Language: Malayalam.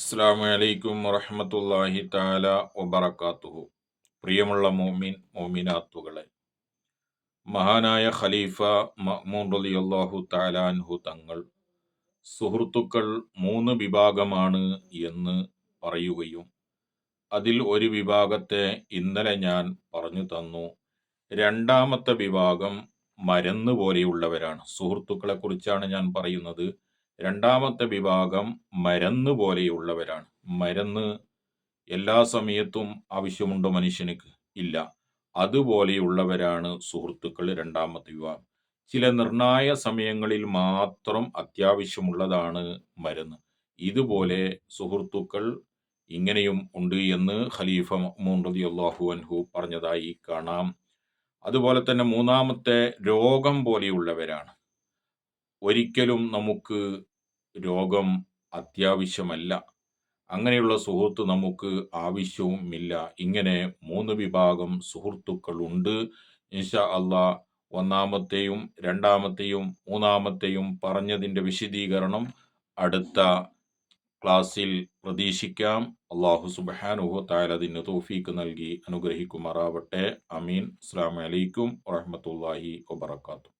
അസ്സാം വലൈക്കും വറഹമത്തല്ലാഹി താല വബറകാതുഹു പ്രിയമുള്ള മോമിൻ മോമിനാത്തുകളെ മഹാനായ ഖലീഫ മഹ്മൂൻ തആല താലാൻഹു തങ്ങൾ സുഹൃത്തുക്കൾ മൂന്ന് വിഭാഗമാണ് എന്ന് പറയുകയും അതിൽ ഒരു വിഭാഗത്തെ ഇന്നലെ ഞാൻ പറഞ്ഞു തന്നു. രണ്ടാമത്തെ വിഭാഗം മരന്ന് പോലെയുള്ളവരാണ്. സുഹൃത്തുക്കളെ കുറിച്ചാണ് ഞാൻ പറയുന്നത്. രണ്ടാമത്തെ വിഭാഗം മരന്ന് പോലെയുള്ളവരാണ്. മരന്ന് എല്ലാ സമയത്തും ആവശ്യമുണ്ടോ മനുഷ്യന് ഇല്ല. അതുപോലെയുള്ളവരാണ് സുഹൃത്തുക്കൾ രണ്ടാമത്തെ വിഭാഗം. ചില നിർണായ സമയങ്ങളിൽ മാത്രം അത്യാവശ്യമുള്ളതാണ് മരുന്ന്. ഇതുപോലെ സുഹൃത്തുക്കൾ ഇങ്ങനെയും ഉണ്ട് എന്ന് ഖലീഫ മുഹമ്മദ് അള്ളാഹു അൻഹു പറഞ്ഞതായി കാണാം. അതുപോലെ തന്നെ മൂന്നാമത്തെ രോഗം പോലെയുള്ളവരാണ്. ഒരിക്കലും നമുക്ക് രോഗം അത്യാവശ്യമല്ല. അങ്ങനെയുള്ള സുഹൃത്ത് നമുക്ക് ആവശ്യവുമില്ല. ഇങ്ങനെ മൂന്ന് വിഭാഗം സുഹൃത്തുക്കളുണ്ട്. ഇൻഷാ അള്ളാ ഒന്നാമത്തെയും രണ്ടാമത്തെയും മൂന്നാമത്തെയും പറഞ്ഞതിന്റെ വിശദീകരണം അടുത്ത ക്ലാസ്സിൽ പ്രതീക്ഷിക്കാം. അള്ളാഹു സുബാനുഹു തായാലതിന് തോഫീക്ക് നൽകി അനുഗ്രഹിക്കുമാറാവട്ടെ. അമീൻ. അസ്സാം വലൈക്കും വാഹമത്തല്ലാഹി വാത്തു